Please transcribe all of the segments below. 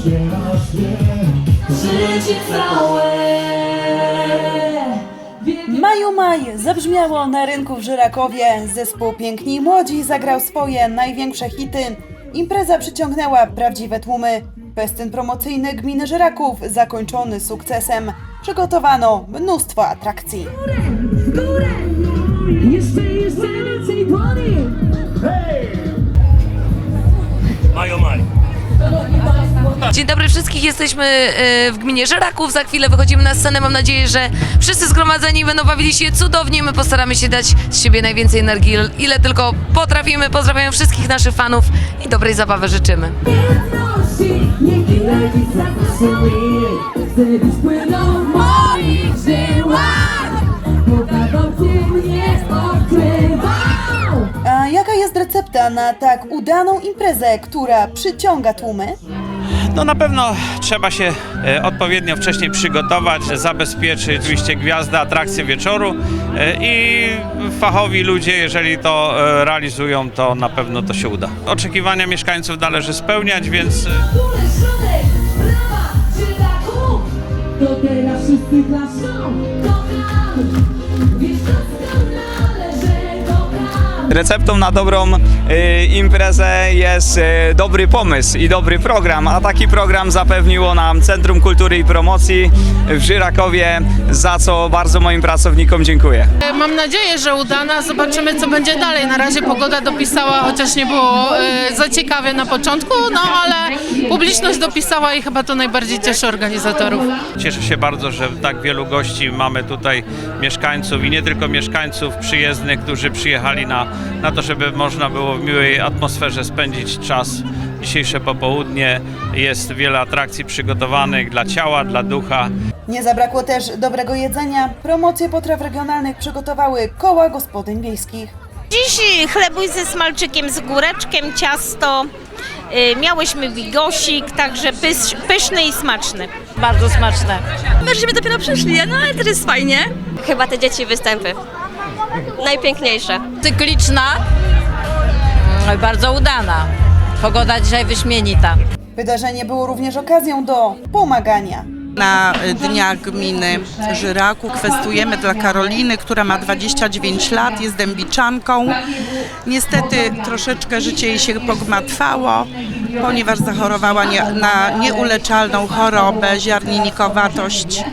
śpiewasz mnie Życie całe Maju Maj zabrzmiało na rynku w Żyrakowie. Zespół Piękni i Młodzi zagrał swoje największe hity. Impreza przyciągnęła prawdziwe tłumy. Festyn promocyjny gminy Żyraków zakończony sukcesem. Przygotowano mnóstwo atrakcji. w górę Jeszcze, jeszcze więcej dłoni Dzień dobry wszystkich, jesteśmy e, w gminie Żeraków. Za chwilę wychodzimy na scenę. Mam nadzieję, że wszyscy zgromadzeni będą bawili się cudownie. My postaramy się dać z siebie najwięcej energii, ile tylko potrafimy. Pozdrawiam wszystkich naszych fanów i dobrej zabawy życzymy. A jaka jest recepta na tak udaną imprezę, która przyciąga tłumy? No na pewno trzeba się e, odpowiednio wcześniej przygotować, zabezpieczyć oczywiście gwiazdę, atrakcję wieczoru e, i fachowi ludzie, jeżeli to e, realizują, to na pewno to się uda. Oczekiwania mieszkańców należy spełniać, więc To teraz wszyscy klaszczą Kocham Receptą na dobrą y, imprezę jest y, dobry pomysł i dobry program, a taki program zapewniło nam Centrum Kultury i Promocji w Żyrakowie, za co bardzo moim pracownikom dziękuję. Mam nadzieję, że udana. Zobaczymy, co będzie dalej. Na razie pogoda dopisała, chociaż nie było e, za ciekawie na początku, no ale publiczność dopisała i chyba to najbardziej cieszy organizatorów. cieszę się bardzo, że tak wielu gości mamy tutaj, mieszkańców i nie tylko mieszkańców przyjezdnych, którzy przyjechali na, na to, żeby można było w miłej atmosferze spędzić czas. Dzisiejsze popołudnie jest wiele atrakcji przygotowanych dla ciała, dla ducha. Nie zabrakło też dobrego jedzenia. Promocje potraw regionalnych przygotowały koła gospodyń wiejskich. Dziś chlebuj ze smalczykiem, z góreczkiem, ciasto. Y, Miałyśmy bigosik, także pysz, pyszny i smaczny. Bardzo smaczne. My żeśmy dopiero przyszli, no ale też jest fajnie. Chyba te dzieci występy. Najpiękniejsze. Cykliczna, i bardzo udana. Pogoda dzisiaj wyśmienita. Wydarzenie było również okazją do pomagania. Na Dniach Gminy Żyraku kwestujemy dla Karoliny, która ma 29 lat, jest dębiczanką. Niestety troszeczkę życie jej się pogmatwało, ponieważ zachorowała nie, na nieuleczalną chorobę, ziarninikowatość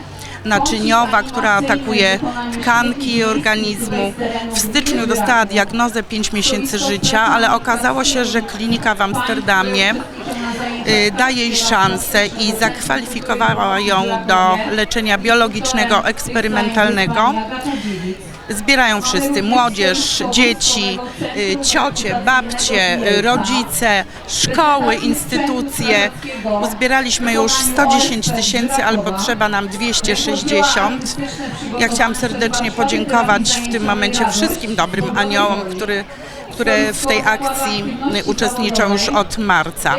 naczyniowa, która atakuje tkanki organizmu. W styczniu dostała diagnozę 5 miesięcy życia, ale okazało się, że klinika w Amsterdamie y, daje jej szansę i zakwalifikowała ją do leczenia biologicznego, eksperymentalnego. Zbierają wszyscy, młodzież, dzieci, y, ciocie, babcie, y, rodzice, szkoły, instytucje. Uzbieraliśmy już 110 tysięcy, ale potrzeba nam 260. Ja chciałam serdecznie podziękować w tym momencie wszystkim dobrym aniołom, który, które w tej akcji y, uczestniczą już od marca.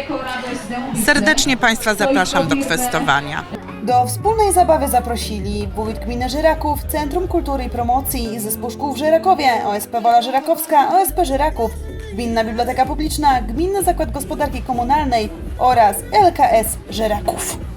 Serdecznie Państwa zapraszam do kwestowania. Do wspólnej zabawy zaprosili wójt gminy Żyraków, Centrum Kultury i Promocji, Zespół Szkół w Żyrakowie, OSP Wola Żyrakowska, OSP Żyraków, Gminna Biblioteka Publiczna, Gminny Zakład Gospodarki Komunalnej oraz LKS Żyraków.